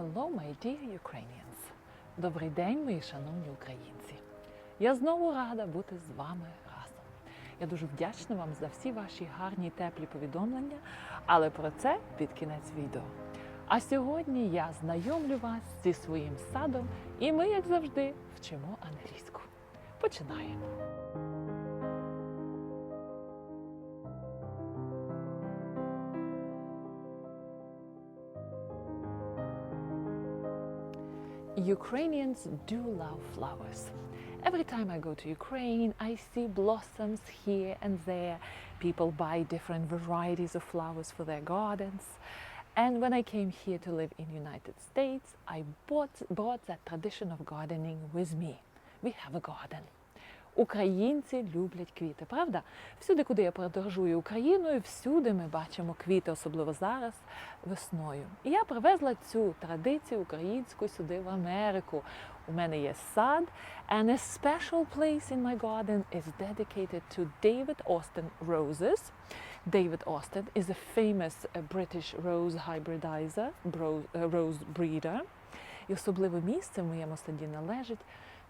Hello, my dear Ukrainians! Добрий день, мої шановні українці! Я знову рада бути з вами разом. Я дуже вдячна вам за всі ваші гарні і теплі повідомлення, але про це під кінець відео. А сьогодні я знайомлю вас зі своїм садом, і ми, як завжди, вчимо англійську. Починаємо. Ukrainians do love flowers. Every time I go to Ukraine, I see blossoms here and there. People buy different varieties of flowers for their gardens. And when I came here to live in United States, I bought, brought that tradition of gardening with me. We have a garden. Українці люблять квіти, правда? Всюди, куди я подорожую Україною, всюди ми бачимо квіти, особливо зараз весною. І я привезла цю традицію українську сюди в Америку. У мене є сад, and a special place in my garden is dedicated to David Austin roses. David Austin is a famous uh, British rose hybridizer, uh, rose breeder. І особливе місце в моєму саді належить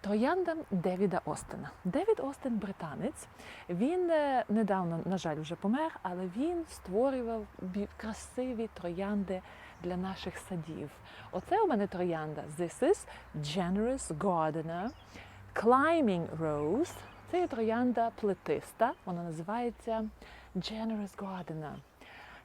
трояндам Девіда Остена. Девід Остен британець. Він е, недавно, на жаль, вже помер, але він створював красиві троянди для наших садів. Оце у мене троянда. This is Generous Gardener Climbing Rose. Це є троянда плетиста. Вона називається Generous Gardener.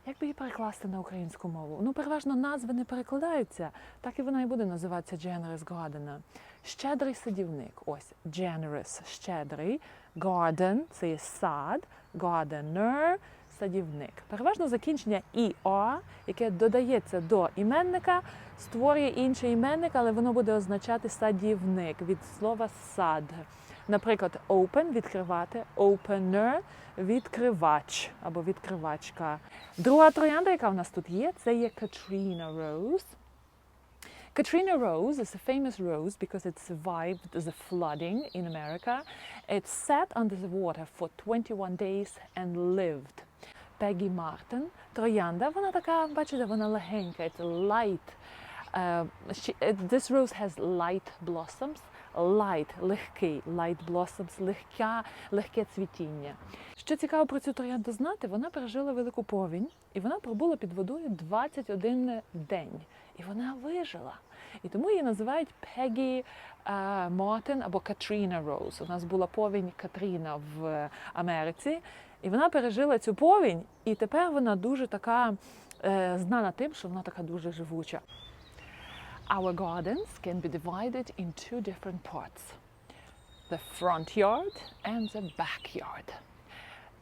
Як би її перекласти на українську мову? Ну, переважно назви не перекладаються, так і вона і буде називатися Generous Gardener. Щедрий садівник. Ось generous, щедрий. Garden – це є сад, gardener – садівник. Переважно закінчення «er», яке додається до іменника, створює інший іменник, але воно буде означати садівник від слова сад. Наприклад, open відкривати, opener відкривач або відкривачка. Друга троянда, яка в нас тут є, це є Katrina Rose. Katrina Rose is a famous rose because it survived the flooding in America. It sat under the water for 21 days and lived. Peggy Martin, троянда, вона така, бачите, вона легенька, it's light. Uh, she, uh, this rose has light blossoms, light, легкий, light blossoms, легка, легке цвітіння. Що цікаво про цю троянду знати, вона пережила велику повінь, і вона пробула під водою 21 день. І вона вижила. І тому її називають Пегі Мартин або Катріна Роуз. У нас була повінь Катріна в Америці, і вона пережила цю повінь, і тепер вона дуже така е, знана тим, що вона така дуже живуча. Our gardens can be divided in two different parts the front yard and the backyard.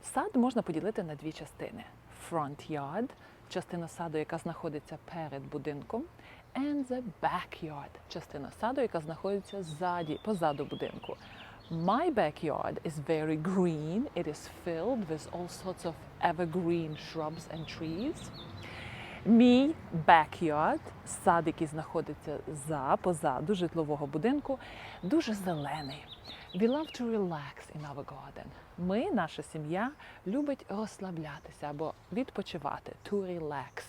Сад можна поділити на дві частини: front yard – частина саду, яка знаходиться перед будинком, and the backyard – частина саду, яка знаходиться ззаді, позаду будинку. My backyard is very green. It is filled with all sorts of evergreen shrubs and trees. Мій backyard, сад, який знаходиться за позаду житлового будинку, дуже зелений. We love to relax in our garden. Ми, наша сім'я, любить розслаблятися або відпочивати. To relax,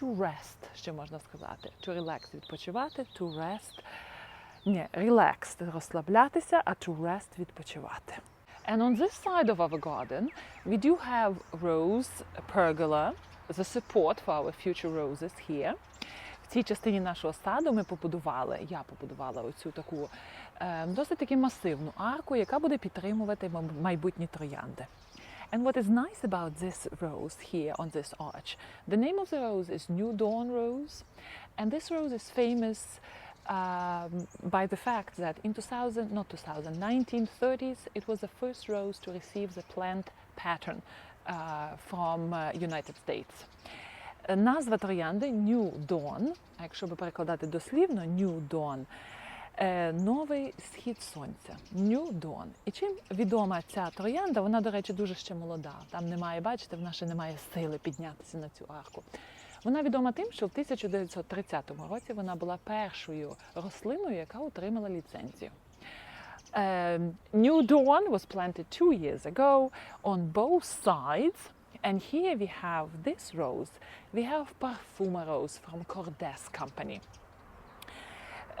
to rest, ще можна сказати. To relax відпочивати, to rest. Ні, relax розслаблятися, а to rest відпочивати. And on this side of our garden, we do have rose pergola, the support for our future roses here. В цій частині нашого саду ми побудували, я побудувала оцю таку е, досить таки масивну арку, яка буде підтримувати маб- майбутні троянди. And what is nice about this rose here on this arch, the name of the rose is New Dawn Rose, and this rose is famous um, by the fact that in 2000, not 2000, 1930s, it was the first rose to receive the plant pattern uh, from uh, United States. Е, Назва троянди New Dawn, а якщо би перекладати дослівно, New Dawn, е, новий схід сонця. New Dawn. І чим відома ця троянда? Вона, до речі, дуже ще молода. Там немає, бачите, в нас ще немає сили піднятися на цю арку. Вона відома тим, що в 1930 році вона була першою рослиною, яка отримала ліцензію. Um, New Dawn was planted two years ago on both sides. And here we have this rose. We have Parfuma rose from Cordes Company.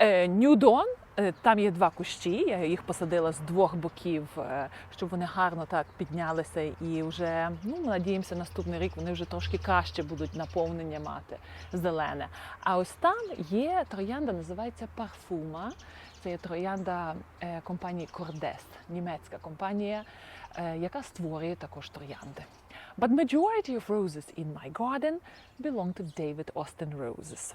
Е, Dawn, е, там є два кущі. Я їх посадила з двох боків, е, щоб вони гарно так піднялися. І вже ну надіємося, наступний рік вони вже трошки краще будуть наповнення мати зелене. А ось там є троянда, називається парфума. Це є троянда компанії Cordes, німецька компанія, яка створює також троянди. But majority of roses in my garden belong to David Austin roses.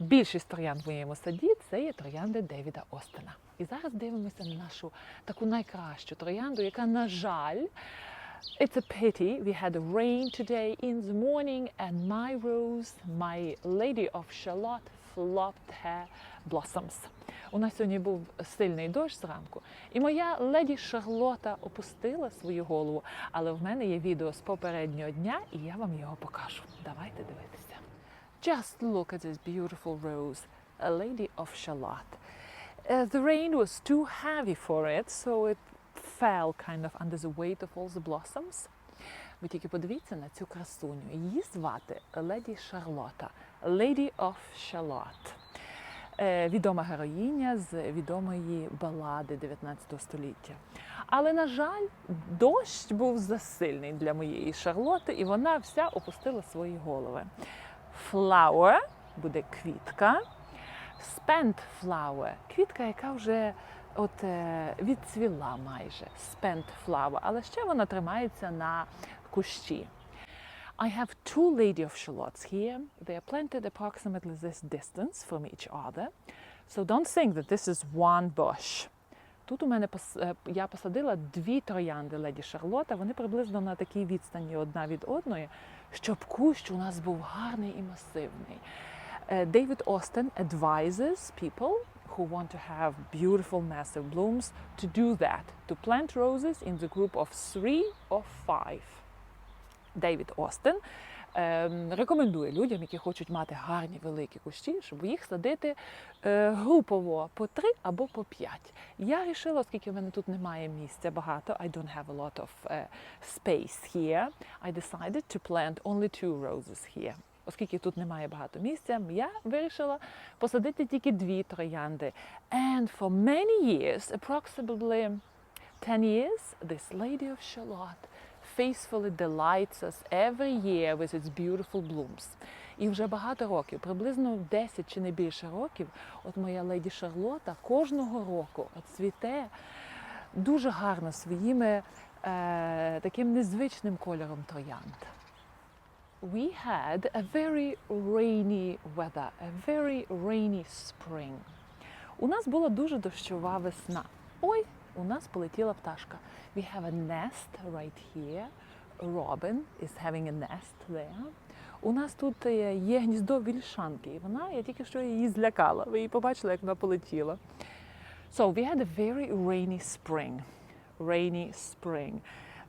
Більшість троянд в моєму саді це є троянди Девіда Остена. І зараз дивимося на нашу таку найкращу троянду, яка, на жаль, It's a pity we had a rain today in the morning and my rose, my lady of Charlotte, flopped her blossoms. У нас сьогодні був сильний дощ зранку, і моя леді Шарлота опустила свою голову. Але в мене є відео з попереднього дня, і я вам його покажу. Давайте дивитися. Just look at this beautiful rose, a lady of Charlotte. Uh, the rain was too heavy for it, so it fell kind of under the weight of all the blossoms. Ви тільки подивіться на цю красуню. Її звати Леді Шарлота, Lady of Charlotte. Е, відома героїня з відомої балади 19 століття. Але, на жаль, дощ був засильний для моєї Шарлоти, і вона вся опустила свої голови. Flower буде квітка. Spent flower – квітка, яка вже от е, відцвіла майже. Spent flower, але ще вона тримається на кущі. I have two lady of shallots here. They are planted approximately this distance from each other. So don't think that this is one bush. Тут у мене пос- е, я посадила дві троянди леді Шарлота. Вони приблизно на такій відстані одна від одної, щоб кущ у нас був гарний і масивний. Е, David Austin advises people who want to have beautiful massive blooms to do that, to plant roses in the group of three or five. Дейвід Остен ем, рекомендує людям, які хочуть мати гарні великі кущі, щоб їх садити е, групово по три або по п'ять. Я вирішила, оскільки в мене тут немає місця багато, I don't have a lot of е, space here, I decided to plant only two roses here. Оскільки тут немає багато місця, я вирішила посадити тільки дві троянди. And for many years, approximately 10 years, this lady of Charlotte faithfully delights us every year with its beautiful blooms. І вже багато років, приблизно 10 чи не більше років, от моя леді Шарлота кожного року от цвіте дуже гарно своїми е, таким незвичним кольором троянд. We had a very rainy weather, a very rainy spring. У нас була дуже дощова весна. Ой, у нас полетіла пташка. We have a nest right here. Robin is having a nest there. У нас тут е, є гніздо вільшанки, і вона, я тільки що її злякала. Ви її побачили, як вона полетіла. So we had a very rainy spring. Rainy spring.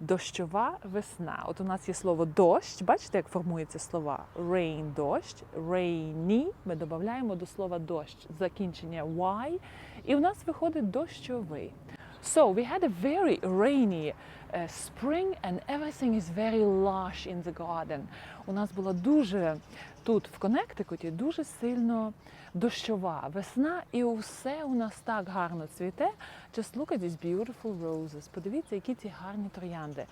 Дощова весна. От у нас є слово дощ. Бачите, як формуються слова? Rain – дощ, rainy ми додаємо до слова дощ закінчення y, і у нас виходить дощовий. So we had a very rainy uh, spring and everything is very lush in the garden. У нас була дуже тут в Коннектикуті дуже сильно дощова весна, і усе у нас так гарно цвіте. Just look at these beautiful roses. Подивіться, які ці гарні троянди.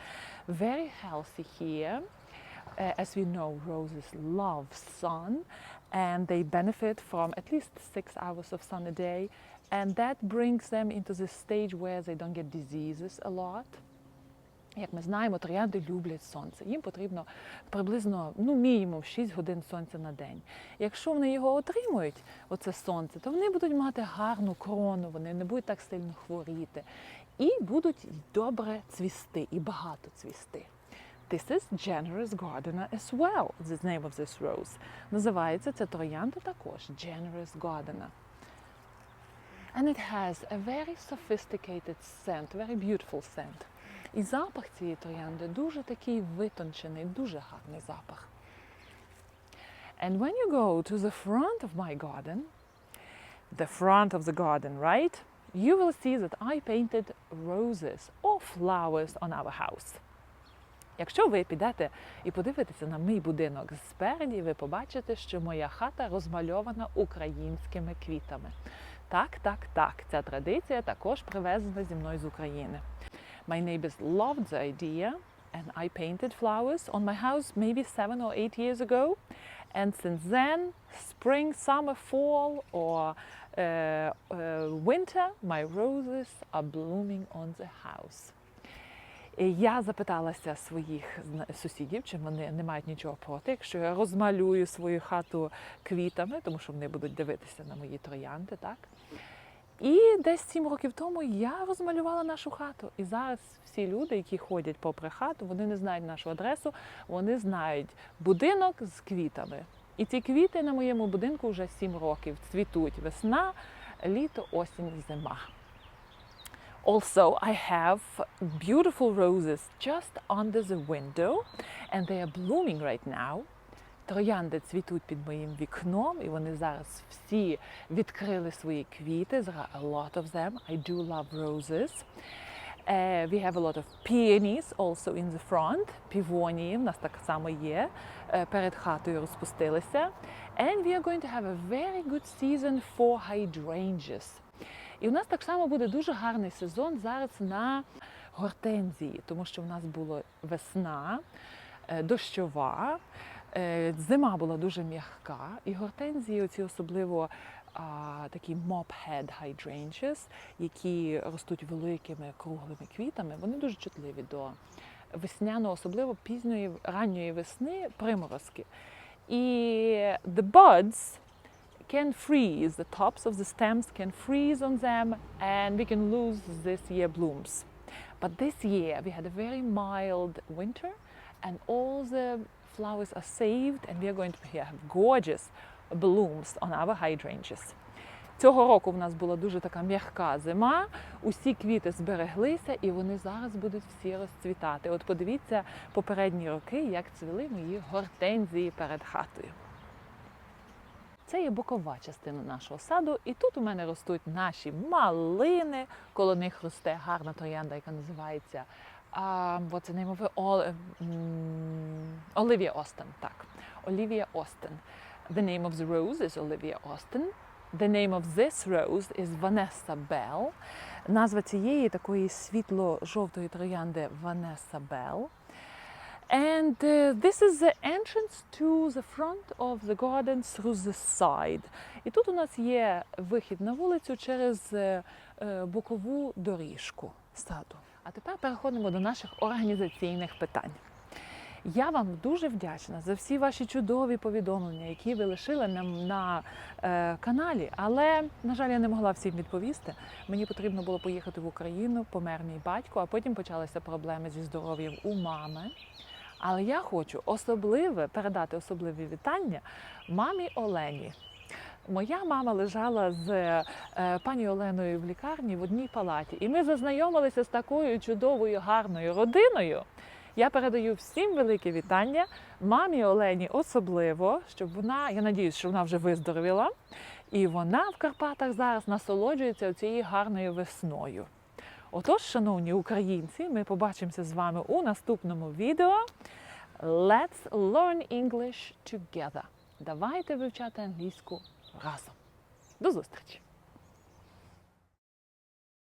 Very healthy here. Uh, as we know, roses love sun and they benefit from at least six hours of sun a day. And that brings them into the stage where they don't get diseases a lot. Як ми знаємо, троянди люблять сонце. Їм потрібно приблизно ну, мінімум 6 годин сонця на день. Якщо вони його отримують, оце сонце, то вони будуть мати гарну крону, вони не будуть так сильно хворіти і будуть добре цвісти і багато цвісти. This is Generous Gardener as well, the name of this rose. Називається це троянда також Generous Gardener. And it has a very sophisticated scent, very beautiful scent. І запах цієї троянди дуже такий витончений, дуже гарний запах. And when you go to the front of my garden, the front of the garden, right? You will see that I painted roses or flowers on our house. Якщо ви підете і подивитеся на мій будинок спереді, ви побачите, що моя хата розмальована українськими квітами. Так, так, так. Ця традиція також привезена зі мною з України. My neighbors loved the idea, and I painted flowers on my house maybe seven or eight years ago. And since then, spring, summer, fall, or uh, uh, winter, my roses are blooming on the house. Я запиталася своїх сусідів, чи вони не мають нічого проти, якщо я розмалюю свою хату квітами, тому що вони будуть дивитися на мої троянди, так? І десь сім років тому я розмалювала нашу хату. І зараз всі люди, які ходять попри хату, вони не знають нашу адресу, вони знають будинок з квітами. І ці квіти на моєму будинку вже сім років цвітуть весна, літо, осінь, зима. Also, I have beautiful roses just under the window, and they are blooming right now. Троянди цвітуть під моїм вікном, і вони зараз всі відкрили свої квіти. There are a lot of them. I do love roses. Uh, we have a lot of peonies also in the front. Півонії в нас так само є. Е, Перед хатою розпустилися. And we are going to have a very good season for hydrangeas. І у нас так само буде дуже гарний сезон зараз на гортензії, тому що в нас була весна, е, дощова, е, зима була дуже м'яка, і гортензії, оці особливо а, такі mop-head hydrangeas, які ростуть великими круглими квітами, вони дуже чутливі до весняного, особливо пізньої ранньої весни приморозки. І the buds can freeze, the tops of the stems can freeze on them, and we can lose this year blooms. But this year we had a very mild winter, and all the flowers are saved, and we are going to have gorgeous blooms on our hydrangeas. Цього року в нас була дуже така м'яка зима. Усі квіти збереглися, і вони зараз будуть всі розцвітати. От подивіться попередні роки, як цвіли мої гортензії перед хатою. Це є бокова частина нашого саду, і тут у мене ростуть наші малини. Коло них росте гарна троянда, яка називається name of it? Ol- м, Olivia Austin. Так, Olivia Austin. The name of the rose is Olivia Austin. The name of this rose is Vanessa Bell. Назва цієї такої світло-жовтої троянди Vanessa Bell. And uh, this is the entrance to the front of the garden through the side. І тут у нас є вихід на вулицю через е, е, бокову доріжку саду. А тепер переходимо до наших організаційних питань. Я вам дуже вдячна за всі ваші чудові повідомлення, які ви лишили нам на е, каналі. Але, на жаль, я не могла всім відповісти. Мені потрібно було поїхати в Україну, помер мій батько, а потім почалися проблеми зі здоров'ям у мами. Але я хочу особливе передати особливі вітання мамі Олені. Моя мама лежала з е, пані Оленою в лікарні в одній палаті, і ми зазнайомилися з такою чудовою гарною родиною. Я передаю всім велике вітання мамі Олені особливо, щоб вона, я надіюсь, що вона вже виздоровіла, і вона в Карпатах зараз насолоджується цією гарною весною. Отож, шановні українці, ми побачимося з вами у наступному відео. Let's learn English together. Давайте вивчати англійську разом. До зустрічі!